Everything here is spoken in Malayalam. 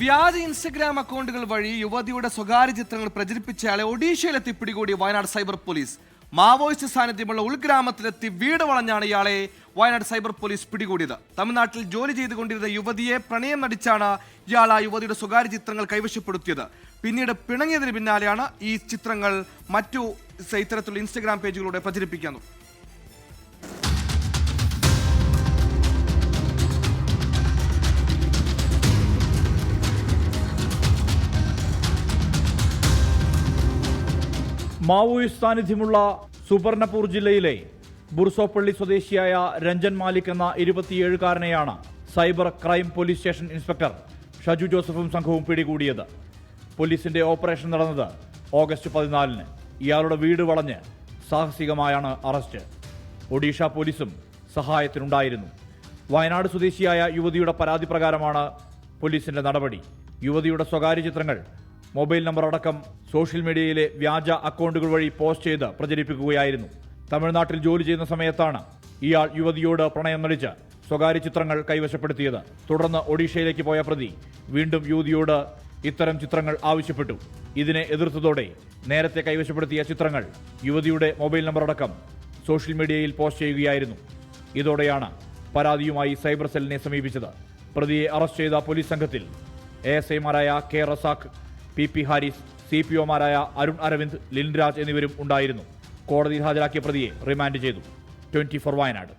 വ്യാജ ഇൻസ്റ്റഗ്രാം അക്കൗണ്ടുകൾ വഴി യുവതിയുടെ സ്വകാര്യ ചിത്രങ്ങൾ പ്രചരിപ്പിച്ചയാളെ ഒഡീഷയിലെത്തി പിടികൂടി വയനാട് സൈബർ പോലീസ്. മാവോയിസ്റ്റ് സാന്നിധ്യമുള്ള ഉൾഗ്രാമത്തിലെത്തി വീട് വളഞ്ഞാണ് ഇയാളെ വയനാട് സൈബർ പോലീസ് പിടികൂടിയത്. തമിഴ്നാട്ടിൽ ജോലി ചെയ്തുകൊണ്ടിരുന്ന യുവതിയെ പ്രണയം നടിച്ചാണ് ഇയാൾ ആ യുവതിയുടെ സ്വകാര്യ ചിത്രങ്ങൾ കൈവശപ്പെടുത്തിയത്. പിന്നീട് പിണങ്ങിയതിന് പിന്നാലെയാണ് ഈ ചിത്രങ്ങൾ മറ്റു ഇത്തരത്തിലുള്ള ഇൻസ്റ്റഗ്രാം പേജുകളിലൂടെ പ്രചരിപ്പിക്കുന്നത്. മാവോയിസ്റ്റ് സാന്നിധ്യമുള്ള സുബർണപൂർ ജില്ലയിലെ ബുർസോപ്പള്ളി സ്വദേശിയായ രഞ്ജൻ മാലിക് എന്ന ഇരുപത്തിയേഴുകാരനെയാണ് cyber crime police station inspector Shaju ജോസഫും സംഘവും പിടികൂടിയത്. പോലീസിന്റെ ഓപ്പറേഷൻ നടന്നത് ഓഗസ്റ്റ് പതിനാലിന്. ഇയാളുടെ വീട് വളഞ്ഞ് സാഹസികമായാണ് അറസ്റ്റ്. ഒഡീഷ പോലീസും സഹായത്തിനുണ്ടായിരുന്നു. വയനാട് സ്വദേശിയായ യുവതിയുടെ പരാതി പ്രകാരമാണ് പോലീസിന്റെ നടപടി. യുവതിയുടെ സ്വകാര്യ ചിത്രങ്ങൾ മൊബൈൽ നമ്പർ അടക്കം സോഷ്യൽ മീഡിയയിലെ വ്യാജ അക്കൗണ്ടുകൾ വഴി പോസ്റ്റ് ചെയ്ത് പ്രചരിപ്പിക്കുകയായിരുന്നു. തമിഴ്നാട്ടിൽ ജോലി ചെയ്യുന്ന സമയത്താണ് ഇയാൾ യുവതിയോട് പ്രണയം നടിച്ച് സ്വകാര്യ ചിത്രങ്ങൾ കൈവശപ്പെടുത്തിയത്. തുടർന്ന് ഒഡീഷയിലേക്ക് പോയ പ്രതി വീണ്ടും യുവതിയോട് ഇത്തരം ചിത്രങ്ങൾ ആവശ്യപ്പെട്ടു. ഇതിനെ എതിർത്തതോടെ നേരത്തെ കൈവശപ്പെടുത്തിയ ചിത്രങ്ങൾ യുവതിയുടെ മൊബൈൽ നമ്പർ അടക്കം സോഷ്യൽ മീഡിയയിൽ പോസ്റ്റ് ചെയ്യുകയായിരുന്നു. ഇതോടെയാണ് പരാതിയുമായി സൈബർ സെല്ലിനെ സമീപിച്ചത്. പ്രതിയെ അറസ്റ്റ് ചെയ്ത പോലീസ് സംഘത്തിൽ എ എസ് ഐമാരായ K Razak P P Haris C P ഒമാരായ Arun Aravind Linraj എന്നിവരും ഉണ്ടായിരുന്നു. കോടതിയിൽ ഹാജരാക്കിയ പ്രതിയെ റിമാൻഡ് ചെയ്തു. Twenty four Wayanad.